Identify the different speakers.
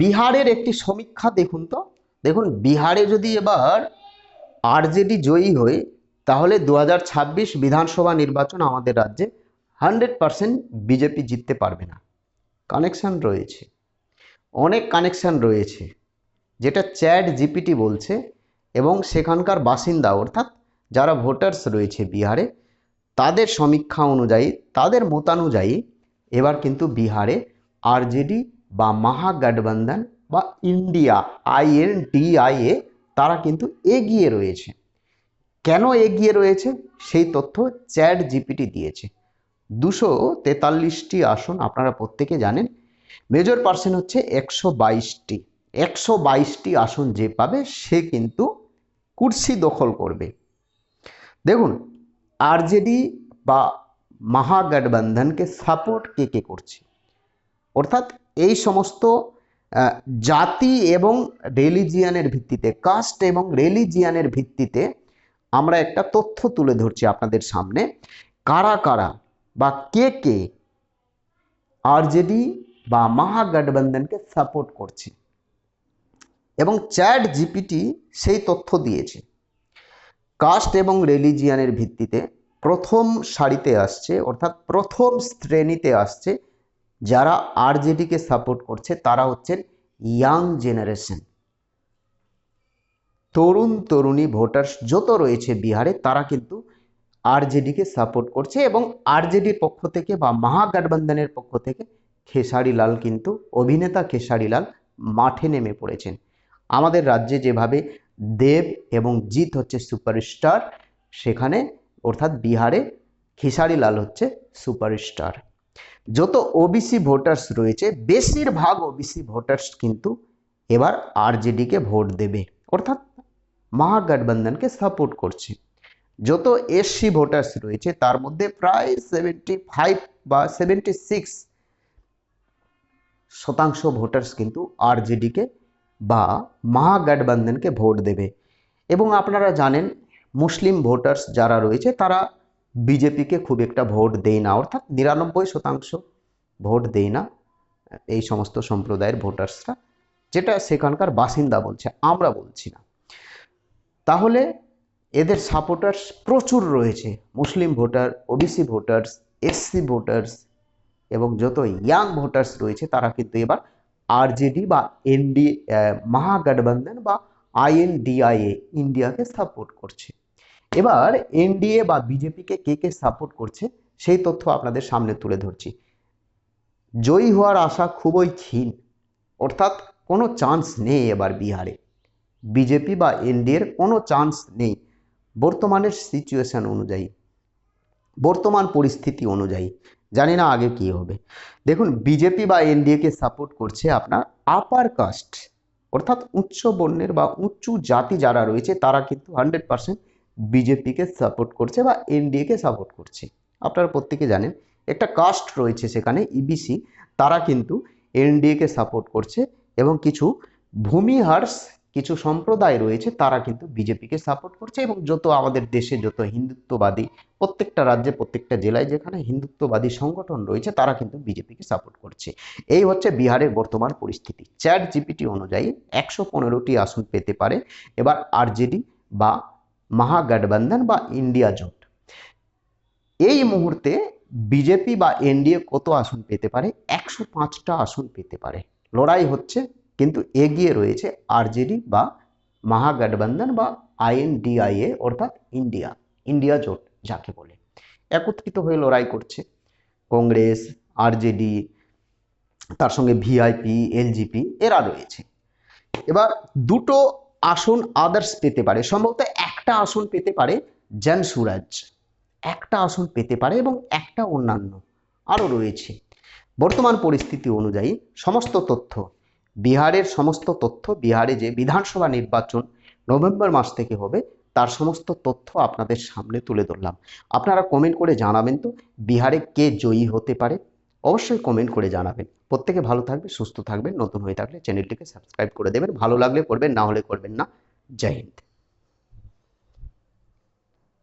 Speaker 1: বিহারের একটি সমীক্ষা দেখুন তো। দেখুন, বিহারে যদি এবার আরজেডি জয়ী হয়, তাহলে দু হাজার ছাব্বিশ বিধানসভা নির্বাচন আমাদের রাজ্যে হান্ড্রেড পারসেন্ট বিজেপি জিততে পারবে না। কানেকশান রয়েছে। অনেক কানেকশান রয়েছে, যেটা চ্যাট জিপিটি বলছে এবং সেখানকার বাসিন্দা অর্থাৎ যারা ভোটার্স রয়েছে বিহারে, তাদের সমীক্ষা অনুযায়ী, তাদের মতানুযায়ী এবার কিন্তু বিহারে আরজেডি বা মহাগঠবন্ধন বা ইন্ডিয়া, আইএন ডিআইএ তারা কিন্তু এগিয়ে রয়েছে। কেন এগিয়ে রয়েছে? সেই তথ্য চ্যাট জিপিটি দিয়েছে। দুশো তেতাল্লিশটি আসন আপনারা প্রত্যেকে জানেন। মেজর পার্সেন্ট হচ্ছে একশো বাইশটি। একশো বাইশটি আসন যে পাবে, সে কিন্তু কুর্সি দখল করবে। দেখুন, আরজেডি বা মহাগঠবন্ধনকে সাপোর্ট কে কে করছে? অর্থাৎ এই সমস্ত জাতি এবং রিলিজিয়ানের ভিত্তিতে কাস্ট এবং রিলিজিয়ানের ভিত্তিতে আমরা একটা তথ্য তুলে ধরছি আপনাদের সামনে। কারা কারা বা কে কে আরজেডি বা মহাগঠবন্ধনকে সাপোর্ট করছে? এবং চ্যাট জিপিটি সেই তথ্য দিয়েছে। কাস্ট এবং রিলিজিয়ানের ভিত্তিতে প্রথম সারিতে আসছে, অর্থাৎ প্রথম শ্রেণীতে আসছে যারা আরজেডিকে সাপোর্ট করছে, তারা হচ্ছেন ইয়াং জেনারেশন তরুণ তরুণী ভোটার্স যত রয়েছে বিহারে, তারা কিন্তু আরজেডিকে সাপোর্ট করছে এবং আরজেডির পক্ষ থেকে বা মহাগঠবন্ধনের পক্ষ থেকে খেসারি লাল কিন্তু অভিনেতা খেসারি লাল মাঠে নেমে পড়েছেন। আমাদের রাজ্যে যেভাবে দেব এবং জিৎ হচ্ছে সুপারস্টার সেখানে অর্থাৎ বিহারে খেসারি লাল হচ্ছে সুপারস্টার যত ওবিসি ভোটার্স রয়েছে, বেশিরভাগ ওবিসি ভোটার্স কিন্তু এবার আরজেডিকে ভোট দেবে। অর্থাৎ মহাগঠবন্ধনকে সাপোর্ট করছে। যত এসসি ভোটার্স রয়েছে, তার মধ্যে প্রায় সেভেন্টি ফাইভ বা সেভেন্টি সিক্স শতাংশ ভোটার্স কিন্তু আরজেডিকে বা মহাগঠবন্ধনকে ভোট দেবে। এবং আপনারা জানেন, মুসলিম ভোটার্স যারা রয়েছে, তারা বিজেপিকে খুব একটা ভোট দেয় না, অর্থাৎ নিরানব্বই শতাংশ ভোট দেয় না এই সমস্ত সম্প্রদায়ের ভোটার্সরা, যেটা সেখানকার বাসিন্দা বলছে, আমরা বলছি না। তাহলে এদের সাপোর্টার্স প্রচুর রয়েছে, Muslim voter OBC voters SC voters এবং যত ইয়াং ভোটার্স রয়েছে, তারা কিন্তু এবার আরজেডি বা এনডি মহাগঠবন্ধন বা আইএনডিআইএ ইন্ডিয়াকে সাপোর্ট করছে। এবার এনডিএ বা বিজেপিকে কে কে সাপোর্ট করছে, সেই তথ্য আপনাদের সামনে তুলে ধরছি। জয়ী হওয়ার আশা খুবই ক্ষীণ, অর্থাৎ কোনো চান্স নেই এবার বিহারে। বিজেপি বা এনডিএর কোনো চান্স নেই বর্তমানের সিচুয়েশন অনুযায়ী, বর্তমান পরিস্থিতি অনুযায়ী। জানি না আগে কি হবে। দেখুন বিজেপি বা এনডিএকে সাপোর্ট করছে আপনার আপার কাস্ট অর্থাৎ উচ্চ বর্ণের বা উঁচু জাতি যারা রয়েছে, তারা কিন্তু হান্ড্রেড পার্সেন্ট বিজেপিকে সাপোর্ট করছে বা এনডিএকে সাপোর্ট করছে। আপনারা প্রত্যেকে জানেন, একটা কাস্ট রয়েছে সেখানে ইবিসি তারা কিন্তু এনডিএকে সাপোর্ট করছে এবং কিছু ভূমিহার্স, কিছু সম্প্রদায় রয়েছে, তারা কিন্তু বিজেপিকে সাপোর্ট করছে এবং যত আমাদের দেশে যত হিন্দুত্ববাদী, প্রত্যেকটা রাজ্যে, প্রত্যেকটা জেলায় যেখানে হিন্দুত্ববাদী সংগঠন রয়েছে, তারা কিন্তু বিজেপিকে সাপোর্ট করছে। এই হচ্ছে বিহারের বর্তমান পরিস্থিতি। চ্যাট জিপিটি অনুযায়ী একশো পনেরোটি আসন পেতে পারে। এবার আরজেডি বা মহাগঠবন্ধন বা ইন্ডিয়া জোট। এই মুহূর্তে বিজেপি বা এনডিএ কত আসন পেতে পারে? একশো পাঁচটা আসন পেতে পারে। লড়াই হচ্ছে, কিন্তু এগিয়ে রয়েছে আরজেডি বা মহাগঠবন্ধন বা আইএনডিআইএ, অর্থাৎ ইন্ডিয়া ইন্ডিয়া জোট যাকে বলে। একত্রিত হয়ে লড়াই করছে কংগ্রেস, আরজেডি, তার সঙ্গে ভিআইপি, এলজিপি, এরা রয়েছে। এবার দুটো আসন আদার্স পেতে পারে। সম্ভবত একটা আসন পেতে পারে জন সুরাজ, একটা আসন পেতে পারে এবং একটা অন্যান্য আরও রয়েছে। বর্তমান পরিস্থিতি অনুযায়ী সমস্ত তথ্য, বিহারের সমস্ত তথ্য, বিহারে যে বিধানসভা নির্বাচন নভেম্বর মাস থেকে হবে, তার সমস্ত তথ্য আপনাদের সামনে তুলে ধরলাম। আপনারা কমেন্ট করে জানাবেন তো, বিহারে কে জয়ী হতে পারে? অবশ্যই কমেন্ট করে জানাবেন। প্রত্যেকে ভালো থাকবে, সুস্থ থাকবেন, নতুন হয়ে থাকলে চ্যানেলটিকে সাবস্ক্রাইব করে দেবেন। ভালো লাগলে করবেন, না হলে করবেন না। জয় হিন্দ।